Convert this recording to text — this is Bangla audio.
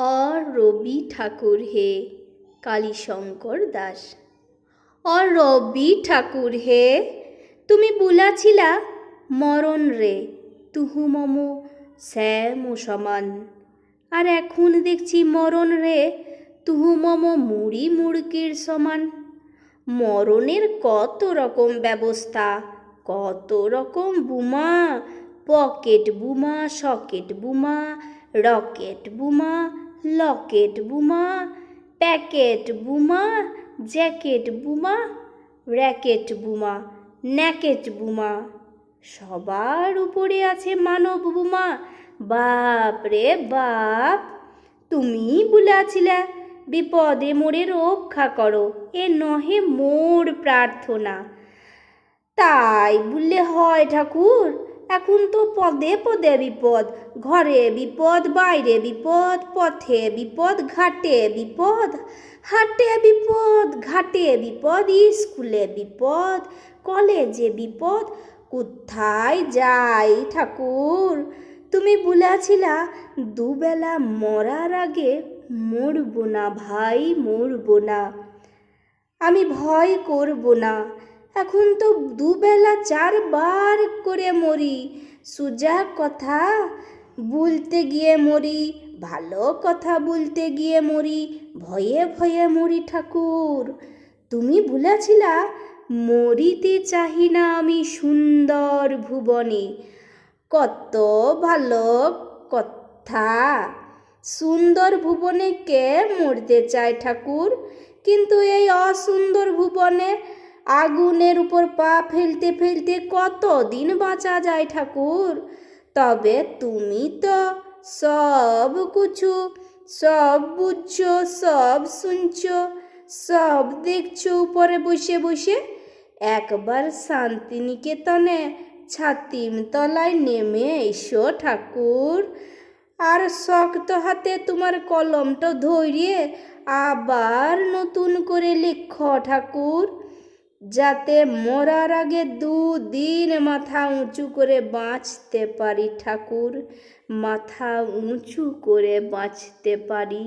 অ রবি ঠাকুর হে, কালীশঙ্কর দাস। অ রবি ঠাকুর হে, তুমি বুলাছিলা মরণ রে, তুহু মম শ্যাম সমান। আর এখন দেখছি মরণ রে, তুহু মম মুড়ি মুড়কির সমান। মরণের কত রকম ব্যবস্থা, কত রকম বুমা, পকেট বুমা, সকেট বুমা, রকেট বুমা লকেট বুমা, প্যাকেট বুমা, জ্যাকেট বুমা, র্যাকেট বুমা, ন্যাকেট বুমা। সবার উপরে আছে মানব বুমা। বাপ রে বাপ, তুমি বলেছিলে, বিপদে মোরে রক্ষা করো, এ নহে মোর প্রার্থনা। তাই বললে হয় ঠাকুর এখন তো পদে পদে বিপদ, ঘরে বিপদ, বাইরে বিপদ, পথে বিপদ, ঘাটে বিপদ, হাটে বিপদ, ঘাটে বিপদ, স্কুলে বিপদ, কলেজে বিপদ, কোথায় যাই ঠাকুর? তুমি বলেছিলা, দুবেলা মরার আগে মরবো না, ভাই, মরবো না। আমি ভয় করব না। এখন তো দুবেলা চারবার করে মরি। সুজা কথা বলতে গিয়ে মরি, ভালো কথা বলতে গিয়ে মরি, ভয়ে ভয়ে মরি ঠাকুর। তুমি বলেছিলা মরিতে চাহি না আমি সুন্দর ভুবনে। কত ভালো কথা, সুন্দর ভুবনে কে মরতে চায় ঠাকুর? কিন্তু এই অসুন্দর ভুবনে আগুনের উপর পা ফেলতে ফেলতে কত দিন বাঁচা যায় ঠাকুর? তবে তুমি তো সব কিছু, সব বুঝছ, সব শুনছো, সব দেখছ উপরে বসে বসে। একবার শান্তিনিকেতনে ছাতিম তলায় নেমে এসো ঠাকুর। আর শক্ত হাতে তোমার কলমটা ধরিয়ে আবার নতুন করে লিখ ঠাকুর। যাতে মরার আগে দুদিন মাথা উঁচু করে বাঁচতে পারি ঠাকুর, মাথা উঁচু করে বাঁচতে পারি।